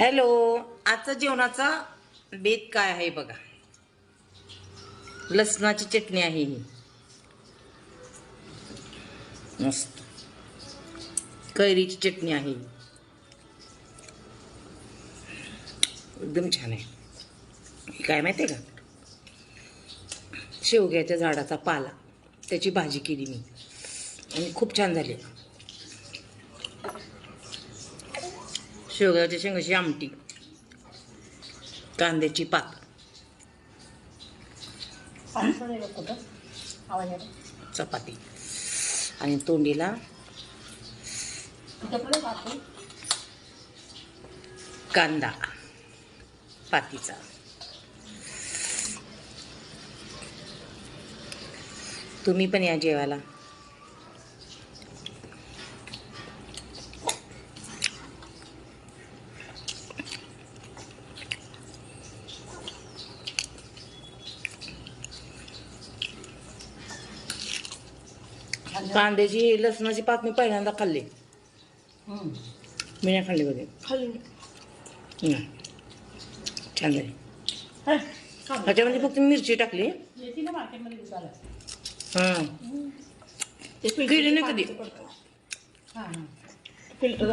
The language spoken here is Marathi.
हॅलो आजचा जेवणाचा बेत काय आहे बघा. लसणाची चटणी आहे ही. मस्त. कैरीची चटणी आहे ही. एकदम छान आहे. काय माहिती आहे का? शेवग्याच्या झाडाचा पाला. त्याची भाजी केली मी. आणि खूप छान झाली. शेवग्याच्या शेंगाची आमटी. कांद्याची पात. चपाती. आणि तोंडीला कांदा. पातीचा. तुम्ही पण या जेवायला. कांद्याची लसणाची पात मी पहिल्यांदा खाल्ली. मी नाही खाल्ली कधी. नाही. छान झाली. ह्याच्यामध्ये फक्त मिरची टाकली. हां. केली नाही कधी? फिल्टर